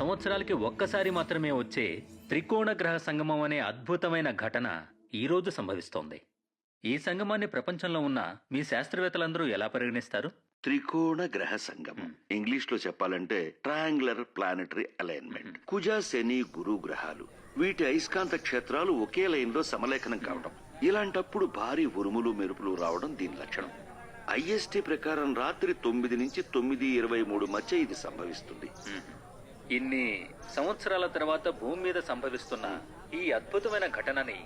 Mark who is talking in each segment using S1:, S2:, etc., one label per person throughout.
S1: సంవత్సరాలకి ఒక్కసారి మాత్రమే వచ్చే త్రికోణ గ్రహ సంగమం అనే అద్భుతమైన ఘటన ఈ రోజు సంభవిస్తోంది. ఈ సంగమాన్ని ప్రపంచంలో ఉన్న మీ శాస్త్రవేత్తలందరూ ఎలా పరిగణిస్తారు?
S2: త్రికోణ గ్రహ సంగమం. ఇంగ్లీష్లో చెప్పాలంటే ట్రయాంగులర్ ప్లానటరీ అలైన్మెంట్. కుజ శని గురు గ్రహాలు. వీటి అయస్కాంత క్షేత్రాలు ఒకే లైన్లో సమలేఖనం కావడం ఇలాంటప్పుడు భారీ ఉరుములు మెరుపులు రావడం దీని లక్షణం. ఐఎస్టీ ప్రకారం రాత్రి తొమ్మిది నుంచి తొమ్మిది ఇరవై మూడు మధ్య ఇది సంభవిస్తుంది.
S1: ఇన్ని సంవత్సరాల తర్వాత భూమి మీద సంభవిస్తున్న ఈ అద్భుతమైన ఘటనని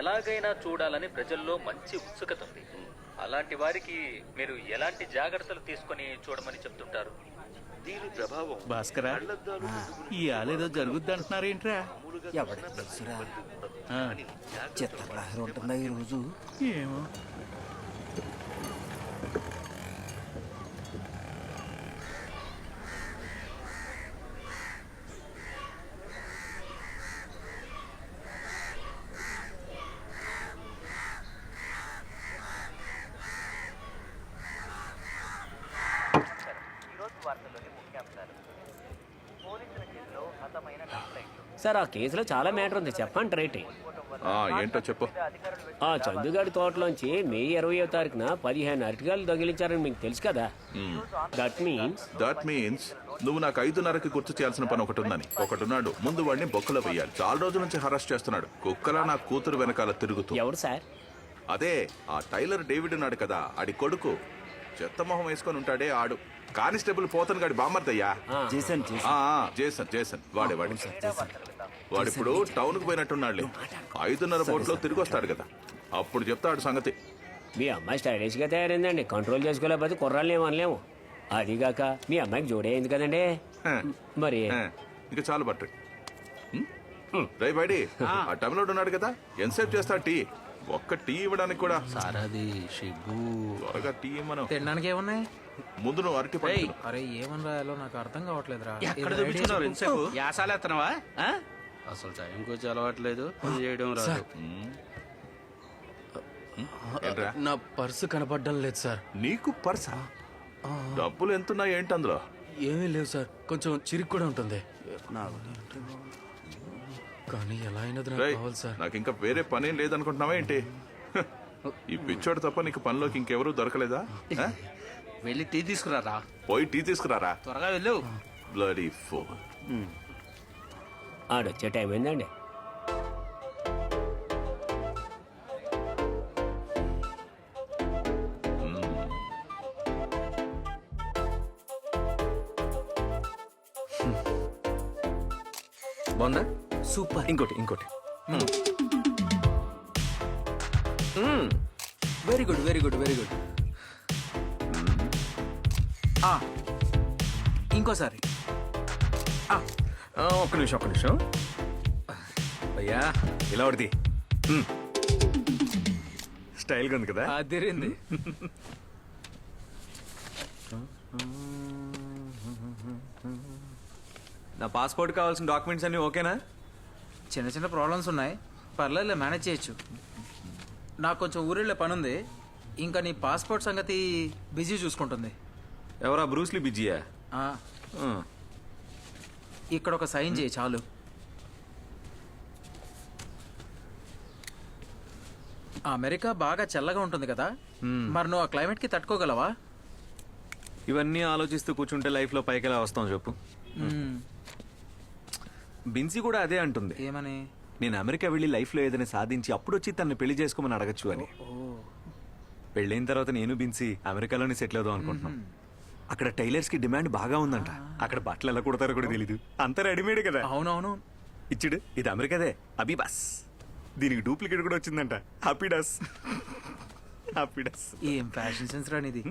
S1: ఎలాగైనా చూడాలని ప్రజల్లో మంచి ఉత్సుకత ఉంది. అలాంటి వారికి మీరు ఎలాంటి జాగ్రత్తలు తీసుకొని చూడమని చెప్తుంటారు?
S2: దీని ప్రభావం
S3: భాస్కరా ఈ ఆలేదో జరుగుద్ది అంటున్నారేంట్రా
S4: ఎవరికి తెలుసురా? చిత్రలహరి ఉంటుందా ఈరోజు?
S3: ఏమో.
S5: సార్ ఆ కేసులో చాలా మ్యాటర్ ఉంది. చెప్పండి రైట్.
S6: ఆ, ఏంటో చెప్పు.
S5: ఆ చందుగాడి తోటలోంచి మే ఇరవయో తారీఖున పదిహేను అరటికాయలు దొంగిలించారని మీకు తెలుసు కదా? దట్ మీన్స్
S6: దట్ మీన్స్ నువ్వు నాకు ఐదున్నరకి గుర్తు చేయాల్సిన పని ఒకటి ఉందని. ఒకడున్నాడు ముందు వాడిని బొక్కలో వెయ్యాలి చాలా రోజుల నుంచి హరాస్ చేస్తున్నాడు. కుక్కలా నా కూతురు వెనకాల తిరుగుతూ.
S5: ఎవరు సార్?
S6: అదే ఆ టైలర్ డేవిడ్ ఉన్నాడు కదా. ఆడి కొడుకు. చెత్త మొహం వేసుకొని ఉంటాడే ఆడు. కానిస్టేబుల్ పోతను గాడి బామ్మర్దయ్యా?
S4: చేశాను చేశాను
S6: జేసన్. జేసన్ వాడే వాడి. వాడు ఇప్పుడు టౌన్కు పోయినట్టున్నాడులే. ఐదున్నర బోట్లో తిరిగి వస్తాడు కదా. అప్పుడు చెప్తాడు సంగతి.
S5: మీ అమ్మాయి స్టైలిష్గా తయారైందండి. కంట్రోల్ చేసుకోలేకపోతే కుర్రాళ్ళు ఏమనలేము అదిగాక మీ అమ్మాయికి జోడే అయింది కదండి.
S6: హ.
S5: మరి?
S6: ఇంకా చాలు బట్రి. రై బయడి ఆ. టైంలో ఉన్నాడు కదా. ఎంతసేపు చేస్తా టీ? ఒక్క టీ ఇవ్వడానికి కూడా.
S7: సారది సిగ్గు
S6: త్వరగా టీ మనం
S7: తినడానికి ఏమున్నాయి?
S6: ముందు నువ్వు అరటి పండు
S7: అరే ఏమని రాయాలో నాకు అర్థం కావట్లేదురా.
S3: ఎక్కడ చూపించుకున్నావు యాసాలేస్తున్నావా?
S7: అసలు టైంకి వచ్చి అలవాట్లేదు. పని చేయడం రాదు.
S6: ఏంట్రా?
S7: నా పర్సు కనపడడం లేదు సార్.
S6: నీకు పర్సా? డబ్బులు ఎంతున్నాయి ఏంటి అందులో?
S7: ఏమీ లేవు సార్. కొంచెం చిరిగి కూడా ఉంటుంది. కానీ ఎలా అయినది నాకు
S6: రేయ్,
S7: కావాలి సార్?
S6: నాకు ఇంకా వేరే పనేం లేదనుకుంటున్నావా ఏంటి? హ, ఈ పిచ్చోడు తప్ప నీకు పనిలోకి ఇంకెవరూ దొరకలేదా?
S3: వెళ్ళి టీ తీసుకురారా?
S6: పోయి టీ తీసుకురారా?
S3: త్వరగా వెళ్ళు.
S6: బ్లడీ ఫోన్
S5: ఆడొచ్చే టైం ఏందండి
S7: బాగుందా? సూపర్. ఇంకోటి ఇంకోటి. Very good very good very good ఇంకోసారి. ఆ, ఆ, ఒక్క నిమిషం ఒక్క నిమిషం. అయ్యా ఇలా ఒకటి స్టైల్గా ఉంది కదా? అదిరింది
S8: నా పాస్పోర్ట్ కావాల్సిన డాక్యుమెంట్స్ అన్ని ఓకేనా?
S7: చిన్న చిన్న ప్రాబ్లమ్స్ ఉన్నాయి. పర్లేదులే మేనేజ్ చేయొచ్చు. నాకు కొంచెం ఊరిళ్ళే పని ఉంది ఇంకా నీ పాస్పోర్ట్ సంగతి బిజీ చూసుకుంటుంది.
S8: ఎవరా బ్రూస్లీ బిజీయా
S7: ఆ, ఇక్కడ ఒక సైన్ చేయి చాలు. అమెరికా బాగా చల్లగా ఉంటుంది కదా? మరి నువ్వు ఆ క్లైమేట్కి తట్టుకోగలవా?
S8: ఇవన్నీ ఆలోచిస్తూ కూర్చుంటే లైఫ్లో పైకి ఎలా వస్తాం చెప్పు.
S7: మ్మ్.
S8: బిన్సీ కూడా అదే అంటుంది.
S7: ఏమని?
S8: నేను అమెరికా వెళ్ళి లైఫ్లో ఏదైనా సాధించి అప్పుడు వచ్చి తనని పెళ్ళి చేసుకోమని అడగచ్చు అని. పెళ్ళైన తర్వాత నేను బిన్సీ అమెరికాలోనే సెటిల్ అవుదాం అనుకుంటున్నాం. అక్కడ టైలర్స్కి డిమాండ్ బాగా ఉందంట. అక్కడ బట్టలు ఎలా కుడతారో కూడా తెలీదు. అంతా రెడీమేడ్ కదా.
S7: అవునవును.
S8: ఇచ్చుడు ఇది అమెరికాదే. అబిబాస్ దీనికి డూప్లికేట్ కూడా వచ్చిందంట. హ్యాపీడాస్ హ్యాపీడాస్
S7: ఏం ఫ్యాషన్ సెన్స్ రానిది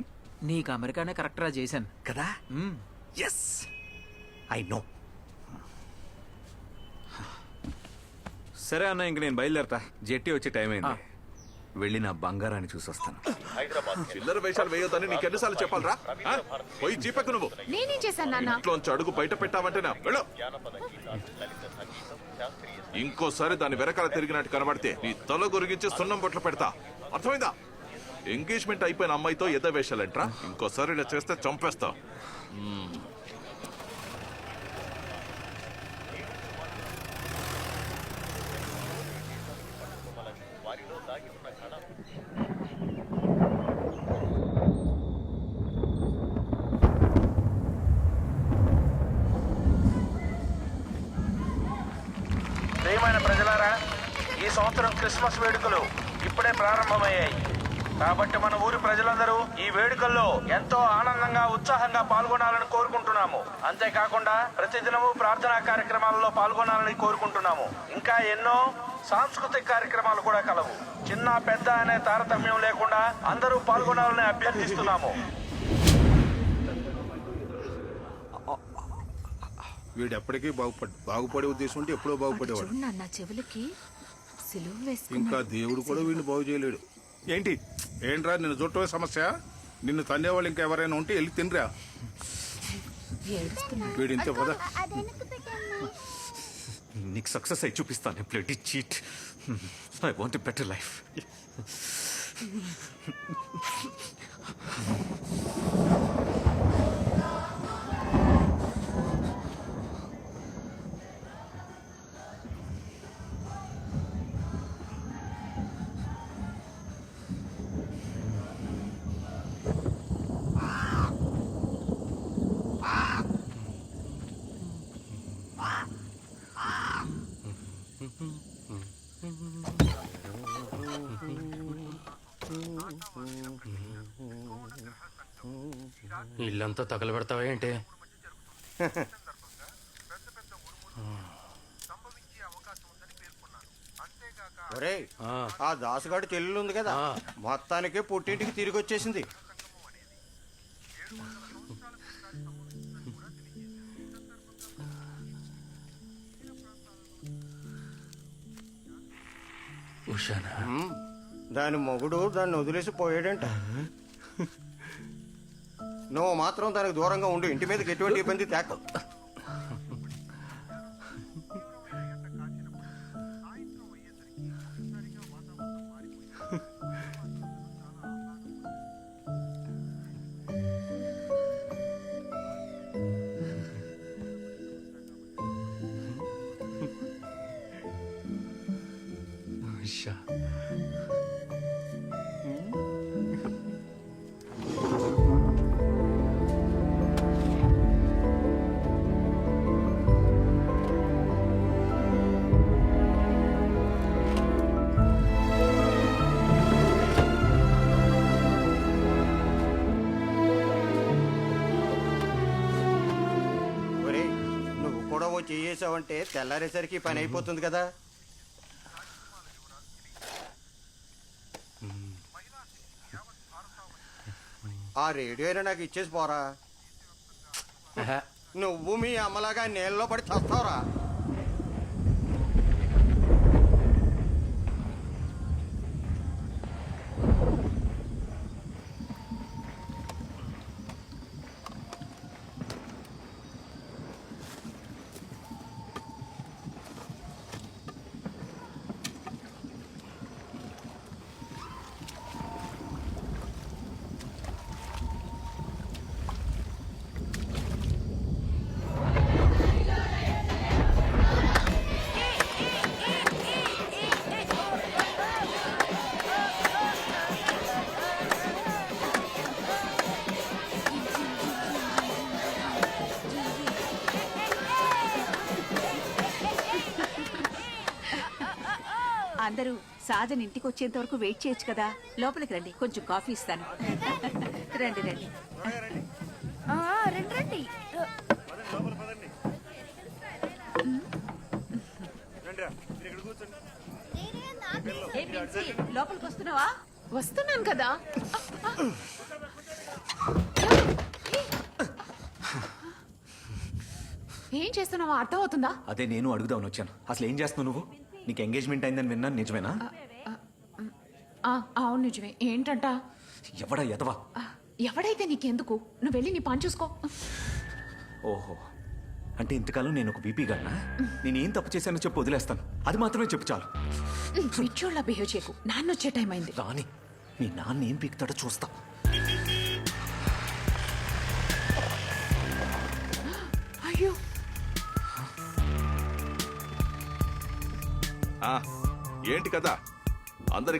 S7: నీకు అమెరికానే కరెక్ట్ రా చేశాను
S8: కదా. ఎస్ ఐ నో సరే అన్న ఇంక నేను బయలుదేరతా. జెట్టి వచ్చే టైం అయింది. వెళ్ళి నా బంగారాన్ని చూసొస్తాను.
S6: చిల్లర వేషాలు వేయొద్దని నీకు ఎన్నిసార్లు చెప్పాలరా? ఆ? పోయి జీపెక్కు నువ్వు.
S9: నేనేం చేశాను నాన్న?
S6: ఇంట్లోంచి అడుగు బయట పెట్టావంటేనా వెళ్ళు. ఇంకోసారి దాని వెనకాల తిరిగినట్టు కనబడితే నీ తల గురిగించి సున్నం బొట్లు పెడతా. అర్థమైందా? ఎంగేజ్మెంట్ అయిపోయిన అమ్మాయితో ఎద వేషాలంట్రా? ఇంకోసారి ఇలా చేస్తే చంపేస్తా.
S9: ప్రియమైన ప్రజలారా ఈ సంవత్సరం క్రిస్మస్ వేడుకలు ఇప్పుడే ప్రారంభమయ్యాయి. కాబట్టి మన ఊరి ప్రజలందరూ ఈ వేడుకల్లో ఎంతో ఆనందంగా ఉత్సాహంగా పాల్గొనాలని కోరుకుంటున్నాము. అంతేకాకుండా ప్రతిదినము ప్రార్థనా కార్యక్రమాలలో పాల్గొనాలని కోరుకుంటున్నాము. ఇంకా ఎన్నో సాంస్కృతిక కార్యక్రమాలు కూడా కలవు. చిన్న పెద్ద అనే తారతమ్యం లేకుండా అందరూ పాల్గొనాలని అభ్యర్థిస్తున్నాము.
S10: వీడు ఎప్పటికీ బాగుపడు బాగుపడే ఉద్దేశం ఉంటే ఎప్పుడో బాగుపడేవాడు.
S11: నాన్న చెవులకి
S10: ఇంకా దేవుడు కూడా వీడిని బాగు చేయలేడు.
S8: ఏంటి?
S10: ఏంట్రా నిన్ను చుట్టమే సమస్య? నిన్ను తన్నేవాళ్ళు ఇంకా ఎవరైనా ఉంటే వెళ్ళి తినరా?
S11: ఏడుస్తున్నాడు.
S10: వీడు ఇంతే పద?
S8: నీకు సక్సెస్ అయి చూపిస్తాను ప్లేట్ చీట్. ఐ వాంట్ బెటర్ లైఫ్
S5: ఇల్లంతా తగలబెడతావా ఏంటి?
S9: ఆ. దాసుగాడి చెల్లెలు ఉంది కదా. మొత్తానికి పుట్టింటికి తిరిగి వచ్చేసింది.
S5: ఉషానా?
S9: దాని మొగుడు దాన్ని వదిలేసి పోయాడంట నువ్వు మాత్రం దానికి దూరంగా ఉండు ఇంటి మీదకి ఎటువంటి ఇబ్బంది తేక Yeah. చేసావంటే తెల్లారేసరికి పని అయిపోతుంది కదా. ఆ రేడియో అయినా నాకు ఇచ్చేసి పోరా. నువ్వు మీ అమ్మలాగా నీళ్ళలో పడి చస్తావురా.
S11: సాజన్ ఇంటికి వచ్చేంత వరకు వెయిట్ చేయొచ్చు కదా. లోపలికి రండి కొంచెం కాఫీ ఇస్తాను. రండి రండి. రండి రండి. ఏ పిచ్చి, లోపలికి వస్తున్నావా?
S12: వస్తున్నాను కదా. ఏం చేస్తున్నావో అర్థం అవుతుందా
S8: అదే నేను అడుగుదామని వచ్చాను. అసలు ఏం చేస్తున్నావు నువ్వు? నీకు ఎంగేజ్మెంట్ అయిందని విన్నాను నిజమేనా?
S12: ఆ, అవును నిజమే. ఏంటంట?
S8: ఎవడా ఎదవా
S12: ఆ, ఎవడైతే నీకెందుకు? నువ్వు వెళ్ళి నీ పని చూసుకో.
S8: ఓహో. అంటే ఇంతకాలం నేను ఒక బీపీ గన్నా నేను ఏం తప్పు చేశానో చెప్పి వదిలేస్తాను. అది మాత్రమే చెప్పు చాలు.
S12: పిచ్చోళ్ళ బిహేవ్ చేయకు. నాన్న వచ్చే టైం అయింది.
S8: రాని మీ నాన్న ఏం పీకుతాడో చూస్తా.
S12: అయ్యో.
S6: ఆ, ఏంటి కదా? అందరి